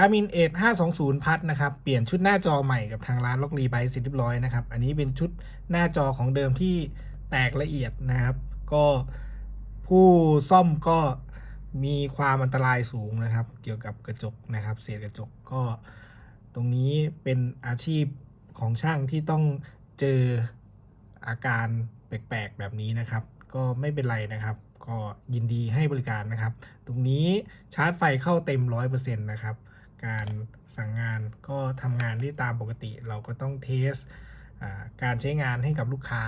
Garmin Edge 520พัดนะครับ เปลี่ยนชุดหน้าจอใหม่กับทางร้านล็อกรีไบเสร็จเรียบร้อยนะครับ อันนี้เป็นชุดหน้าจอของเดิมที่แตกละเอียดนะครับ ก็ผู้ซ่อมก็มีความอันตรายสูงนะครับ เกี่ยวกับกระจกนะครับ เศษกระจกก็ตรงนี้เป็นอาชีพของช่างที่ต้องเจออาการแปลกๆแบบนี้นะครับ ก็ไม่เป็นไรนะครับ ก็ยินดีให้บริการนะครับ ตรงนี้ชาร์จไฟเข้าเต็ม 100%นะครับ การสั่งงานก็ทำงานได้ตามปกติ เราก็ต้องเทสการใช้งานให้กับลูกค้า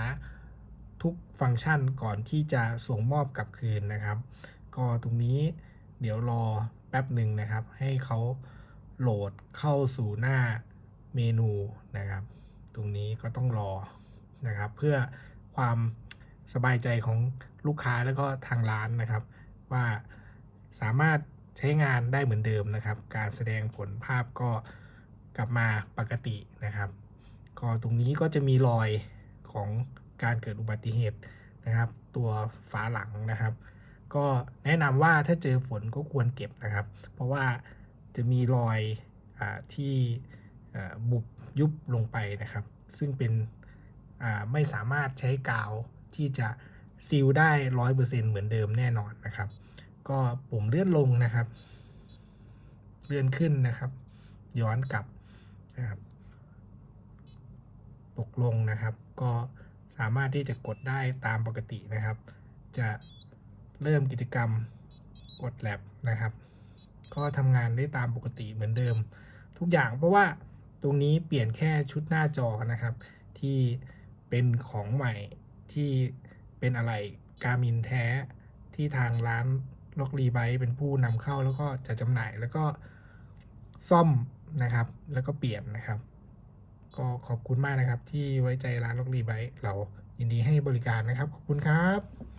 ทุกฟังก์ชันก่อนที่จะส่งมอบกลับคืนนะครับ ก็ตรงนี้เดี๋ยวรอแป๊บหนึ่งนะครับ ให้เขาโหลดเข้าสู่หน้าเมนูนะครับ ตรงนี้ก็ต้องรอนะครับ เพื่อความสบายใจของลูกค้าแล้วก็ทางร้านนะครับ ว่าสามารถ ใช้งานได้เหมือนเดิมนะครับ การแสดงผลภาพก็กลับมาปกตินะครับ ก็ตรงนี้ก็จะมีรอยของการเกิดอุบัติเหตุนะครับ ตัวฝาหลังนะครับ ก็แนะนำว่าถ้าเจอฝนก็ควรเก็บนะครับ เพราะว่าจะมีรอยอที่บุบยุบลงไปนะครับ ซึ่งเป็นไม่สามารถใช้กาวที่จะซีลได้ร้อยเปอร์เซ็นต์เหมือนเดิมแน่นอนนะครับ ก็ปุ่มเลื่อนลงนะครับ เลื่อนขึ้นนะครับ ย้อนกลับนะครับ ตกลงนะครับ ก็สามารถที่จะกดได้ตามปกตินะครับ จะเริ่มกิจกรรมกดแลบนะครับ ก็ทำงานได้ตามปกติเหมือนเดิม ทุกอย่างเพราะว่าตรงนี้เปลี่ยนแค่ชุดหน้าจอนะครับ ที่เป็นของใหม่ที่เป็นอะไรการมินแท้ที่ทางร้าน ล็อกรีไบเป็นผู้นำเข้าแล้วก็จะจำหน่ายแล้วก็ซ่อมนะครับ แล้วก็เปลี่ยนนะครับ ก็ขอบคุณมากนะครับที่ไว้ใจร้านล็อกรีไบเรายินดีให้บริการนะครับ ขอบคุณครับ